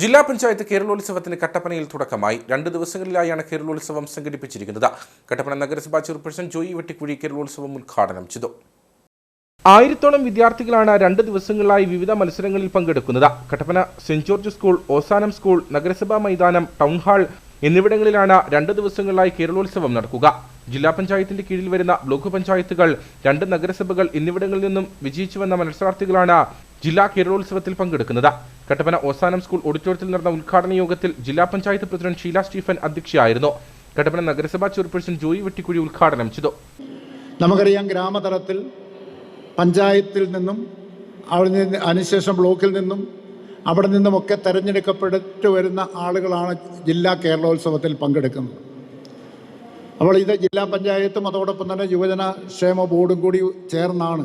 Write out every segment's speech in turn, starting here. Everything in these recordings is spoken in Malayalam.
ജില്ലാ പഞ്ചായത്ത് കേരളോത്സവത്തിന് കട്ടപ്പനയിൽ തുടക്കമായി. രണ്ട് ദിവസങ്ങളിലായാണ് കേരളോത്സവം സംഘടിപ്പിച്ചിരിക്കുന്നത്. കട്ടപ്പന നഗരസഭാ ചെയർപേഴ്സൺ ജോയി വെട്ടിക്കുഴി കേരളോത്സവം ഉദ്ഘാടനം ചെയ്തു. ആയിരത്തോളം വിദ്യാർത്ഥികളാണ് രണ്ട് ദിവസങ്ങളിലായി വിവിധ മത്സരങ്ങളിൽ പങ്കെടുക്കുന്നത്. Kattappana Saint George school Ozanam school നഗരസഭാ മൈതാനം ടൗൺ ഹാൾ എന്നിവിടങ്ങളിലാണ് രണ്ട് ദിവസങ്ങളിലായി കേരളോത്സവം നടക്കുക. ജില്ലാ പഞ്ചായത്തിന്റെ കീഴിൽ വരുന്ന ബ്ലോക്ക് പഞ്ചായത്തുകൾ രണ്ട് നഗരസഭകൾ എന്നിവിടങ്ങളിൽ നിന്നും വിജയിച്ചു വന്ന മത്സരാർത്ഥികളാണ് ജില്ലാ കേരളോത്സവത്തിൽ പങ്കെടുക്കുന്നത്. കട്ടപ്പന ഓസാനം സ്കൂൾ ഓഡിറ്റോറിയത്തിൽ നടന്ന ഉദ്ഘാടന യോഗത്തിൽ ജില്ലാ പഞ്ചായത്ത് പ്രസിഡന്റ് ഷീല സ്റ്റീഫൻ അധ്യക്ഷയായിരുന്നു. കട്ടപ്പന നഗരസഭാ ചെയർപേഴ്സൺ ജോയി വെട്ടിക്കുഴി ഉദ്ഘാടനം ചെയ്തു. നമുക്കറിയാം ഗ്രാമതലത്തിൽ പഞ്ചായത്തിൽ നിന്നും അവിടെ നിന്ന് അതിനുശേഷം ബ്ലോക്കിൽ നിന്നും അവിടെ നിന്നുമൊക്കെ തെരഞ്ഞെടുക്കപ്പെട്ടു വരുന്ന ആളുകളാണ് ജില്ലാ കേരളോത്സവത്തിൽ പങ്കെടുക്കുന്നത്. അപ്പോൾ ഇത് ജില്ലാ പഞ്ചായത്തും അതോടൊപ്പം തന്നെ യുവജന ക്ഷേമ ബോർഡും കൂടി ചേർന്നാണ്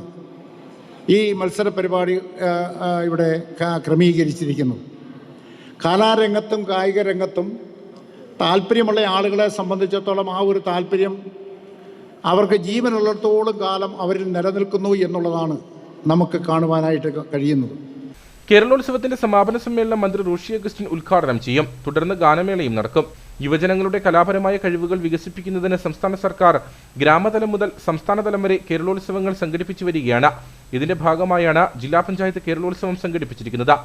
ഈ മത്സര പരിപാടി ഇവിടെ ക്രമീകരിച്ചിരിക്കുന്നു. കലാരംഗത്തും കായിക രംഗത്തും താല്പര്യമുള്ള ആളുകളെ സംബന്ധിച്ചിടത്തോളം ആ ഒരു താല്പര്യം അവർക്ക് ജീവനുള്ളിടത്തോളം കാലം അവരിൽ നിലനിൽക്കുന്നു എന്നുള്ളതാണ് നമുക്ക് കാണുവാനായിട്ട് കഴിയുന്നത്. കേരളോത്സവത്തിന്റെ സമാപന സമ്മേളനം മന്ത്രി റോഷി അഗസ്റ്റിൻ ഉദ്ഘാടനം ചെയ്യും. തുടർന്ന് ഗാനമേളയും നടക്കും. യുവജനങ്ങളുടെ കലാപരമായ കഴിവുകൾ വികസിപ്പിക്കുന്നതിന് സംസ്ഥാന സർക്കാർ ഗ്രാമതലം മുതൽ സംസ്ഥാനതലം വരെ കേരളോത്സവങ്ങൾ സംഘടിപ്പിച്ചു വരികയാണ്. ഇതിന്റെ ഭാഗമായാണ് ജില്ലാ പഞ്ചായത്ത് കേരളോത്സവം സംഘടിപ്പിച്ചിരിക്കുന്നത്.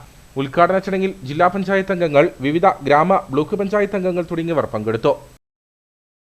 ഉദ്ഘാടന ചടങ്ങിൽ ജില്ലാ പഞ്ചായത്ത് അംഗങ്ങൾ വിവിധ ഗ്രാമ ബ്ലോക്ക് പഞ്ചായത്ത് അംഗങ്ങൾ തുടങ്ങിയവർ പങ്കെടുത്തു.